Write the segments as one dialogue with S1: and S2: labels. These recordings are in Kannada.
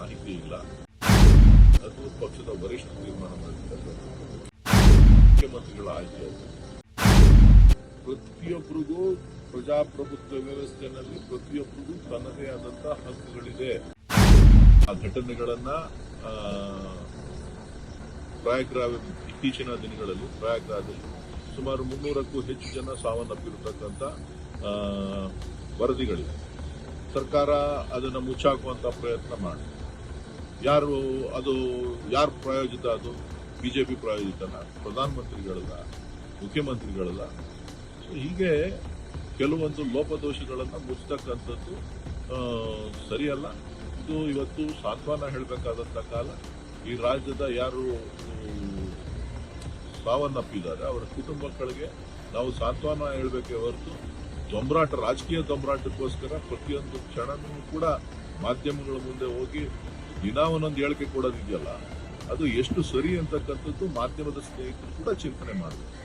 S1: ಮಾಹಿತಿ ಇಲ್ಲ. ಅದು ಪಕ್ಷದ ವರಿಷ್ಠ ತೀರ್ಮಾನ ಮುಖ್ಯಮಂತ್ರಿಗಳ ಆಯ್ಕೆ. ಪ್ರತಿಯೊಬ್ಬರಿಗೂ ಪ್ರಜಾಪ್ರಭುತ್ವ ವ್ಯವಸ್ಥೆಯಲ್ಲಿ ಪ್ರತಿಯೊಬ್ಬರಿಗೂ ತನ್ನದೇ ಆದಂತಹ ಹಕ್ಕುಗಳಿದೆ. ಆ ಘಟನೆಗಳನ್ನ ಪ್ರಯಾಗ್ರಾಜ್ ಇತ್ತೀಚಿನ ದಿನಗಳಲ್ಲಿ, ಪ್ರಯಾಗ್ರಾಜಲ್ಲಿ ಸುಮಾರು ಮುನ್ನೂರಕ್ಕೂ ಹೆಚ್ಚು ಜನ ಸಾವನ್ನಪ್ಪಿರತಕ್ಕಂಥ ವರದಿಗಳಿವೆ. ಸರ್ಕಾರ ಅದನ್ನು ಮುಚ್ಚಾಕುವಂತ ಪ್ರಯತ್ನ ಮಾಡಿ. ಯಾರು, ಅದು ಯಾರು ಪ್ರಾಯೋಜಿತ ಅದು? ಬಿಜೆಪಿ ಪ್ರಾಯೋಜಿತನ ಪ್ರಧಾನಮಂತ್ರಿಗಳಲ್ಲ, ಮುಖ್ಯಮಂತ್ರಿಗಳಲ್ಲ. ಹೀಗೆ ಕೆಲವೊಂದು ಲೋಪದೋಷಗಳನ್ನು ಮುಚ್ಚತಕ್ಕಂಥದ್ದು ಸರಿಯಲ್ಲ. ಇದು ಇವತ್ತು ಸಾಂತ್ವನ ಹೇಳಬೇಕಾದಂಥ ಕಾಲ. ಈ ರಾಜ್ಯದ ಯಾರು ಸಾವನ್ನಪ್ಪಿದ್ದಾರೆ, ಅವರ ಕುಟುಂಬಗಳಿಗೆ ನಾವು ಸಾಂತ್ವನ ಹೇಳಬೇಕೇ ಹೊರತು ದೊಂಬರಾಟ ರಾಜಕೀಯ ದೊಂಬರಾಟಕ್ಕೋಸ್ಕರ ಪ್ರತಿಯೊಂದು ಕ್ಷಣನೂ ಕೂಡ ಮಾಧ್ಯಮಗಳ ಮುಂದೆ ಹೋಗಿ ದಿನ ಒಂದೊಂದು ಹೇಳಿಕೆ ಕೊಡೋದಿದೆಯಲ್ಲ ಅದು ಎಷ್ಟು ಸರಿ ಅಂತಕ್ಕಂಥದ್ದು ಮಾಧ್ಯಮದ ಸ್ನೇಹಿತರು ಕೂಡ ಚಿಂತನೆ ಮಾಡಬೇಕು.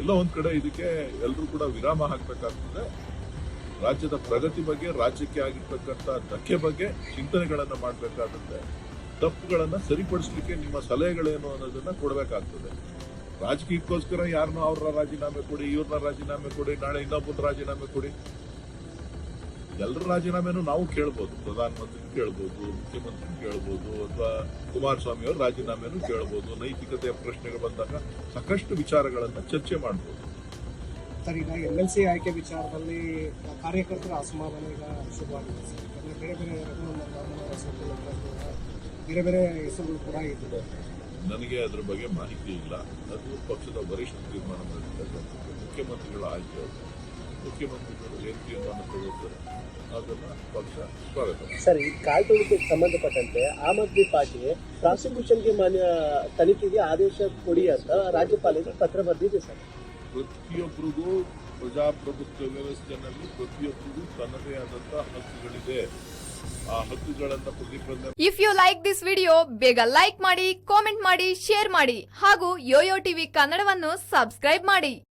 S1: ಎಲ್ಲ ಒಂದು ಕಡೆ ಇದಕ್ಕೆ ಎಲ್ಲರೂ ಕೂಡ ವಿರಾಮ ಹಾಕಬೇಕಾಗ್ತದೆ. ರಾಜ್ಯದ ಪ್ರಗತಿ ಬಗ್ಗೆ, ರಾಜ್ಯಕ್ಕೆ ಆಗಿರ್ತಕ್ಕಂಥ ಧಕ್ಕೆ ಬಗ್ಗೆ ಚಿಂತನೆಗಳನ್ನು ಮಾಡಬೇಕಾಗುತ್ತೆ. ತಪ್ಪುಗಳನ್ನು ಸರಿಪಡಿಸಲಿಕ್ಕೆ ನಿಮ್ಮ ಸಲಹೆಗಳೇನು ಅನ್ನೋದನ್ನ ಕೊಡಬೇಕಾಗ್ತದೆ. ರಾಜಕೀಯಕ್ಕೋಸ್ಕರ ಯಾರನ್ನೋ ಅವ್ರ ರಾಜೀನಾಮೆ ಕೊಡಿ, ಇವ್ರನ್ನ ರಾಜೀನಾಮೆ ಕೊಡಿ, ನಾಳೆ ಇನ್ನೊಬ್ಬರ ರಾಜೀನಾಮೆ ಕೊಡಿ. ಎಲ್ಲರ ರಾಜೀನಾಮೆನೂ ನಾವು ಕೇಳ್ಬೋದು ಪ್ರಧಾನಮಂತ್ರಿ ಕೇಳ್ಬೋದು ಮುಖ್ಯಮಂತ್ರಿ ಕೇಳ್ಬೋದು ಅಥವಾ ಕುಮಾರಸ್ವಾಮಿ ಅವರು ರಾಜೀನಾಮೆನೂ ಕೇಳ್ಬೋದು ನೈತಿಕತೆಯ ಪ್ರಶ್ನೆಗಳು ಬಂದಾಗ ಸಾಕಷ್ಟು ವಿಚಾರಗಳನ್ನು ಚರ್ಚೆ ಮಾಡ್ಬೋದು.
S2: ಸರ್ ಈಗ ಎಲ್ ಎಲ್ ಸಿ ಆಯ್ಕೆ ವಿಚಾರದಲ್ಲಿ ಕಾರ್ಯಕರ್ತರ ಅಸಮಾಧಾನ ಈಗ ಶುರುವಾಗಿದೆ ಸರ್. ಬೇರೆ ಬೇರೆ ಬೇರೆ ಬೇರೆ ಹೆಸರುಗಳು ಕೂಡ ಇದೆ.
S1: ನನಗೆ ಅದರ ಬಗ್ಗೆ ಮಾಹಿತಿ ಇಲ್ಲ. ಅದು ಪಕ್ಷದ ವರಿಷ್ಠ ತೀರ್ಮಾನ ಮಾಡಿರ್ತಕ್ಕಂಥದ್ದು ಮುಖ್ಯಮಂತ್ರಿಗಳ ಆಯ್ಕೆ ಮುಖ್ಯಮಂತ್ರಿಗಳು ಏನು ತೀರ್ಮಾನ ತಗೋತಾರೆ ಅದನ್ನ ಪಕ್ಷ ಸ್ವಾಗತ
S3: ಸರ್ ಈ ಕಾಲ್ತುಳಿಕೆಗೆ ಸಂಬಂಧಪಟ್ಟಂತೆ ಆಮ್ ಆದ್ಮಿ ಪಾರ್ಟಿ ಪ್ರಾಸಿಕ್ಯೂಷನ್ಗೆ ಮಾನ್ಯ ತನಿಖೆಗೆ ಆದೇಶ ಕೊಡಿ ಅಂತ ರಾಜ್ಯಪಾಲರಿಗೆ ಪತ್ರ ಬರೆದಿದೆ ಸರ್.
S1: ಪ್ರತಿಯೊಬ್ಬರಿಗೂ ಪ್ರಜಾಪ್ರಭುತ್ವ ವ್ಯವಸ್ಥೆಯಲ್ಲಿ ಪ್ರತಿಯೊಬ್ಬರಿಗೂ ತನ್ನದೇ ಆದಂತಹ ಹಕ್ಕುಗಳಿದೆ. ಆ ಹಕ್ಕುಗಳನ್ನು ಪ್ರತಿಪಾದನೆ
S4: if you like this video ಬೇಗ ಲೈಕ್ ಮಾಡಿ ಕಾಮೆಂಟ್ ಮಾಡಿ ಶೇರ್ ಮಾಡಿ ಹಾಗೂ ಯೋಯೋ ಟಿವಿ ಕನ್ನಡವನ್ನು ಸಬ್ಸ್ಕ್ರೈಬ್ ಮಾಡಿ.